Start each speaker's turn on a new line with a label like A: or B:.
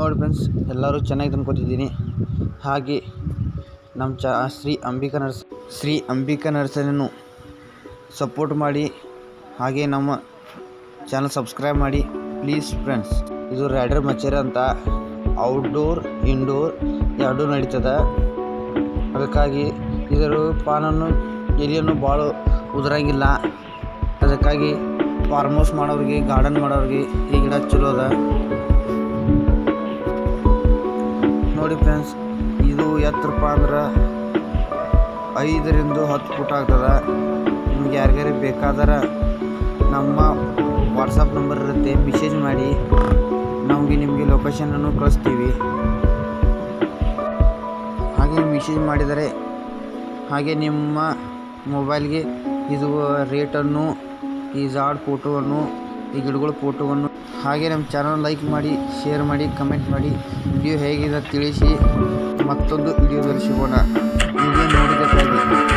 A: ನೋಡಿ ಫ್ರೆಂಡ್ಸ್ ಎಲ್ಲರೂ ಚೆನ್ನಾಗಿ ತಂದ್ಕೊತಿದ್ದೀನಿ ಹಾಗೆ ನಮ್ಮ ಚ ಶ್ರೀ ಅಂಬಿಕಾ ನರ್ಸ್ ಶ್ರೀ ಅಂಬಿಕಾ ನರ್ಸರಿಯನ್ನು ಸಪೋರ್ಟ್ ಮಾಡಿ, ಹಾಗೆ ನಮ್ಮ ಚಾನಲ್ ಸಬ್ಸ್ಕ್ರೈಬ್ ಮಾಡಿ ಪ್ಲೀಸ್ ಫ್ರೆಂಡ್ಸ್ ಇದು ರೈಡರ್ ಮಚ್ಚೇರ ಅಂತ ಔಟ್ಡೋರ್ ಇಂಡೋರ್ ಎರಡೂ ನಡೀತದೆ. ಅದಕ್ಕಾಗಿ ಇದರ ಪಾನನ್ನು ಎಲೆಯನ್ನು ಭಾಳ ಉದುರಂಗಿಲ್ಲ. ಅದಕ್ಕಾಗಿ ಫಾರ್ಮ್ ಹೌಸ್ ಮಾಡೋರಿಗೆ ಗಾರ್ಡನ್ ಮಾಡೋರಿಗೆ ಈ ಗಿಡ ಚಲೋ ಅದ ನೋಡಿ ಫ್ರೆಂಡ್ಸ್ ಇದು ಎತ್ತರಪ್ಪ ಅಂದ್ರೆ ಐದರಿಂದ ಹತ್ತು ಫುಟ್ ಆಗ್ತದೆ. ನಿಮ್ಗೆ ಯಾರಿಗಾರು ಬೇಕಾದ್ರೆ ನಮ್ಮ ವಾಟ್ಸಪ್ ನಂಬರ್ ಇರುತ್ತೆ ಮೆಸೇಜ್ ಮಾಡಿ. ನಮಗೆ ನಿಮಗೆ ಲೊಕೇಶನನ್ನು ಕಳಿಸ್ತೀವಿ. ಹಾಗೆ ಮೆಸೇಜ್ ಮಾಡಿದರೆ ಹಾಗೆ ನಿಮ್ಮ ಮೊಬೈಲ್ಗೆ ಇದು ರೇಟನ್ನು ಈ ಜಾಡ್ ಫೋಟೋವನ್ನು ಈ ಗಿಡಗಳ ಫೋಟೋವನ್ನು ಹಾಗೆ ನಮ್ಮ ಚಾನಲ್ ಲೈಕ್ ಮಾಡಿ ಶೇರ್ ಮಾಡಿ ಕಮೆಂಟ್ ಮಾಡಿ. ವಿಡಿಯೋ ಹೇಗಿದೆ ತಿಳಿಸಿ ಮತ್ತೊಂದು ವಿಡಿಯೋದಲ್ಲಿ ಸಿಗೋಣ ವಿಡಿಯೋ ನೋಡಿದ್ದಕ್ಕಾಗಿ